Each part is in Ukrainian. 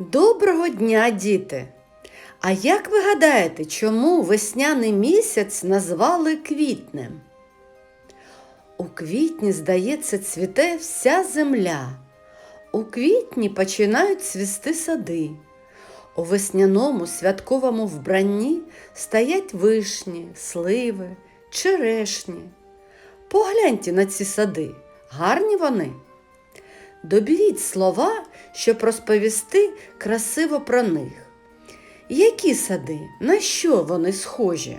Доброго дня, діти! А як ви гадаєте, чому весняний місяць назвали квітнем? У квітні, здається, цвіте вся земля. У квітні починають цвісти сади. У весняному святковому вбранні стоять вишні, сливи, черешні. Погляньте на ці сади, гарні вони. Доберіть слова, щоб розповісти красиво про них. Які сади? На що вони схожі?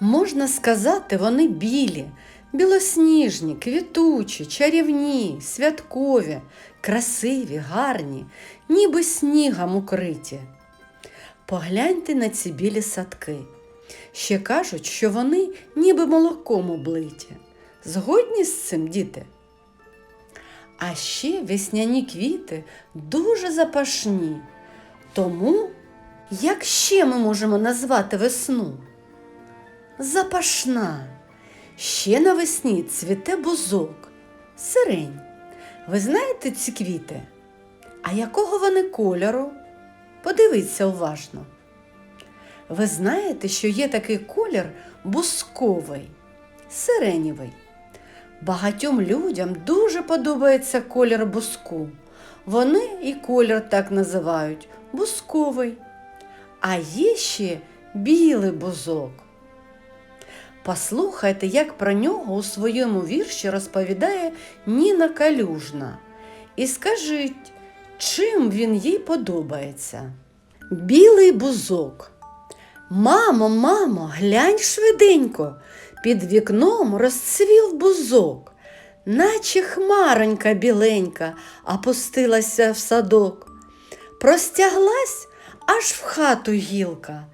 Можна сказати, вони білі, білосніжні, квітучі, чарівні, святкові, красиві, гарні, ніби снігом укриті. Погляньте на ці білі садки. Ще кажуть, що вони ніби молоком облиті. Згодні з цим, діти? А ще весняні квіти дуже запашні. Тому, як ще ми можемо назвати весну? Запашна. Ще навесні цвіте бузок, сирень. Ви знаєте ці квіти? А якого вони кольору? Подивіться уважно. Ви знаєте, що є такий колір бусковий, сиренєвий. Багатьом людям дуже подобається колір буску. Вони і колір так називають бусковий. А є ще білий бузок. Послухайте, як про нього у своєму вірші розповідає Ніна Калюжна. І скажіть, чим він їй подобається. Білий бузок. Мамо, мамо, глянь швиденько, під вікном розцвів бузок, наче хмаронька біленька опустилася в садок. Простяглась аж в хату гілка,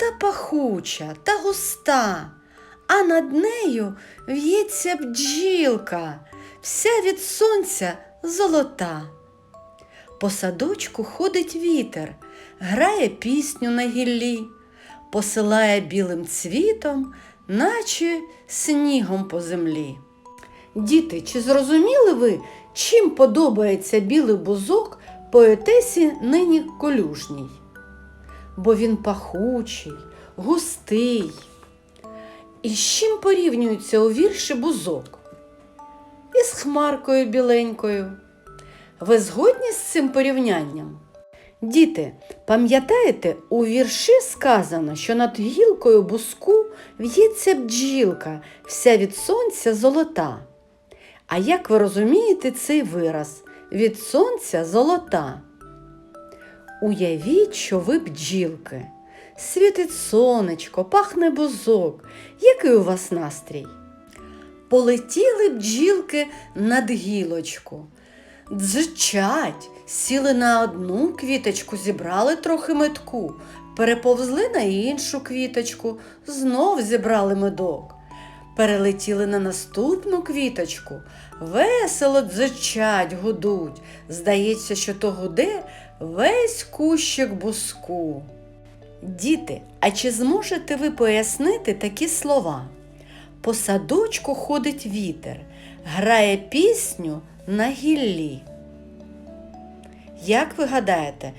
та пахуча, та густа, а над нею в'ється бджілка, вся від сонця золота. По садочку ходить вітер, грає пісню на гіллі, посилає білим цвітом, наче снігом по землі. Діти, чи зрозуміли ви, чим подобається білий бузок поетесі нині колюжній? Бо він пахучий, густий. І з чим порівнюється у вірші бузок? Із хмаркою біленькою. Ви згодні з цим порівнянням? Діти, пам'ятаєте, у вірші сказано, що над гілкою буску в'ється бджілка, вся від сонця золота. А як ви розумієте цей вираз від сонця золота? Уявіть, що ви бджілки. Світить сонечко, пахне бузок. Який у вас настрій? Полетіли бджілки над гілочку. Дзичать, сіли на одну квіточку, зібрали трохи метку, переповзли на іншу квіточку, знов зібрали медок. Перелетіли на наступну квіточку, весело дзичать, гудуть. Здається, що то гуде весь кущик буску. Діти, а чи зможете ви пояснити такі слова? По садочку ходить вітер, грає пісню на гіллі. Як ви гадаєте,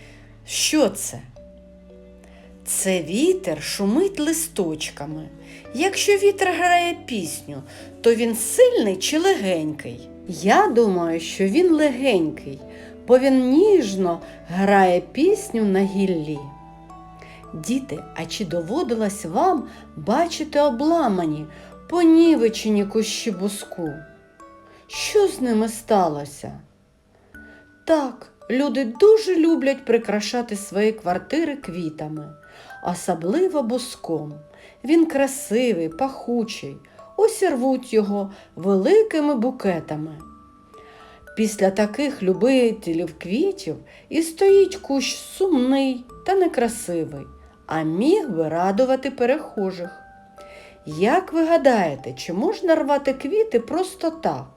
що це? Це вітер шумить листочками. Якщо вітер грає пісню, то він сильний чи легенький? Я думаю, що він легенький, бо він ніжно грає пісню на гіллі. Діти, а чи доводилось вам бачити обламані, понівечені кущі буску? Що з ними сталося? Так, люди дуже люблять прикрашати свої квартири квітами, особливо буском. Він красивий, пахучий, ось рвуть його великими букетами. Після таких любителів квітів і стоїть кущ сумний та некрасивий, а міг би радувати перехожих. Як ви гадаєте, чи можна рвати квіти просто так?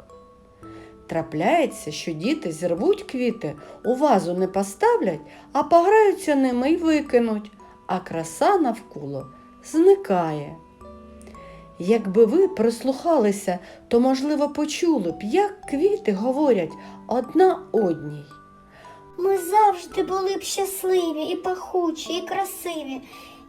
Трапляється, що діти зірвуть квіти, у вазу не поставлять, а пограються ними й викинуть, а краса навколо зникає. Якби ви прислухалися, то, можливо, почули б, як квіти говорять одна одній. Ми завжди були б щасливі і пахучі, і красиві,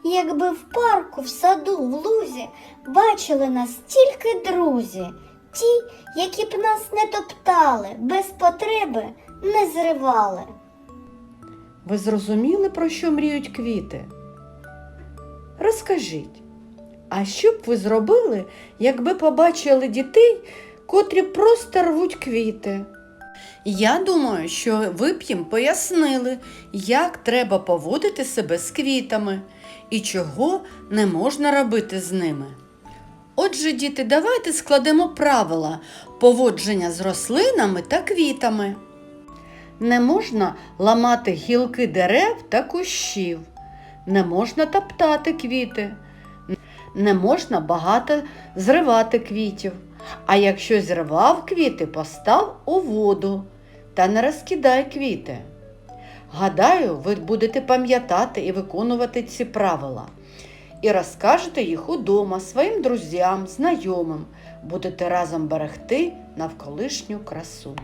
якби в парку, в саду, в лузі бачили нас тільки друзі, ті, які б нас не топтали, без потреби не зривали. Ви зрозуміли, про що мріють квіти? Розкажіть, а що б ви зробили, якби побачили дітей, котрі просто рвуть квіти? Я думаю, що ви б їм пояснили, як треба поводити себе з квітами і чого не можна робити з ними. Отже, діти, давайте складемо правила поводження з рослинами та квітами. Не можна ламати гілки дерев та кущів, не можна топтати квіти, не можна багато зривати квітів. А якщо зривав квіти, постав у воду та не розкидай квіти. Гадаю, ви будете пам'ятати і виконувати ці правила. І розкажете їх удома своїм друзям, знайомим, будете разом берегти навколишню красу.